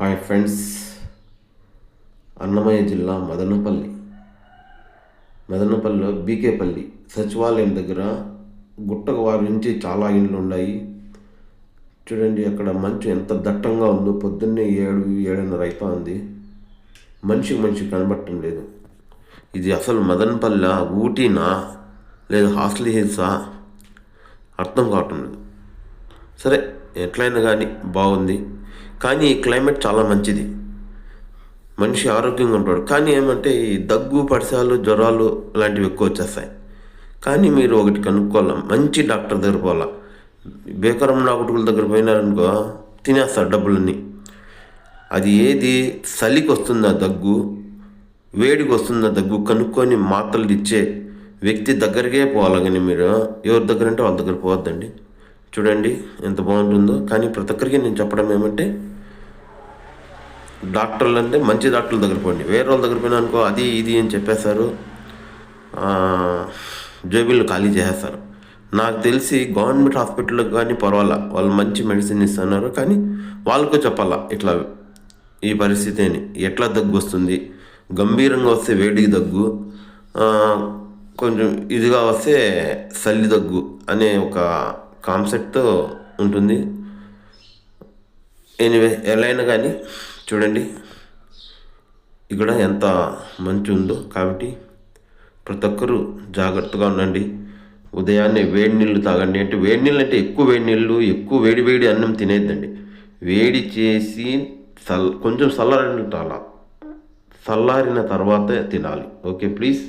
Hi friends. Annamayya జిల్లా మదనపల్లి. మదనపల్లిలో బీకేపల్లి సచివాలయం దగ్గర గుట్టకు వారి నుంచి చాలా ఇండ్లు ఉన్నాయి. చూడండి అక్కడ మంచు ఎంత దట్టంగా ఉందో. పొద్దున్నే ఏడు ఏడున్నర అయిపోయింది మనిషి మనిషి కనబడటం లేదు. ఇది అసలు మదనపల్లి ఊటీనా? లేదా హాస్టల్ హిల్సా? అర్థం కావటం లేదు. సరే ఎట్లయినా కానీ బాగుంది. కానీ ఈ క్లైమేట్ చాలా మంచిది. మనిషి ఆరోగ్యంగా ఉంటాడు. కానీ ఏమంటే ఈ దగ్గు పడిసాలు జ్వరాలు లాంటివి ఎక్కువ వచ్చేస్తాయి. కానీ మీరు ఒకటి కనుక్కోవాలా? మంచి డాక్టర్ దగ్గర పోవాలా? బేకరం నాకుటుకుల దగ్గర పోయినారనుకో తినేస్తారు డబ్బులన్నీ. అది ఏది? చలికి వస్తుందా దగ్గు? వేడికి వస్తుందా దగ్గు? కనుక్కొని మాత్రలు ఇచ్చే వ్యక్తి దగ్గరికే పోవాలి కానీ మీరు? ఎవరి దగ్గర అంటే వాళ్ళ దగ్గర పోవద్దండి. చూడండి ఎంత బాగుంటుందో. కానీ ప్రతి ఒక్కరికి నేను చెప్పడం ఏమంటే డాక్టర్లు అంటే మంచి డాక్టర్ల దగ్గర పోండి. వేరే వాళ్ళ దగ్గర పోయినా అనుకో అది ఇది అని చెప్పేస్తారు. ఆ, జేబులు ఖాళీ చేసేస్తారు. నాకు తెలిసి గవర్నమెంట్ హాస్పిటల్కి కానీ పర్వాలా. వాళ్ళు మంచి మెడిసిన్ ఇస్తున్నారు. కానీ వాళ్ళకు చెప్పాలా ఇట్లా ఈ పరిస్థితి అని ఎట్లా దగ్గు వస్తుంది? గంభీరంగా వస్తే వేడికి దగ్గు కొంచెం ఇదిగా వస్తే చల్లి దగ్గు అనే ఒక కాన్సెప్ట్తో ఉంటుంది. ఎనివే ఎలా అయినా కానీ చూడండి. ఇక్కడ ఎంత మంచి ఉందో కాబట్టి ప్రతి ఒక్కరూ జాగ్రత్తగా ఉండండి. ఉదయాన్నే వేడి నీళ్ళు తాగండి. అంటే వేడి నీళ్ళు అంటే ఎక్కువ వేడి నీళ్ళు ఎక్కువ వేడి వేడి అన్నం తినేద్దండి. వేడి చేసి చల్ కొంచెం చల్లారిన చల్లారిన తర్వాత తినాలి. Okay please.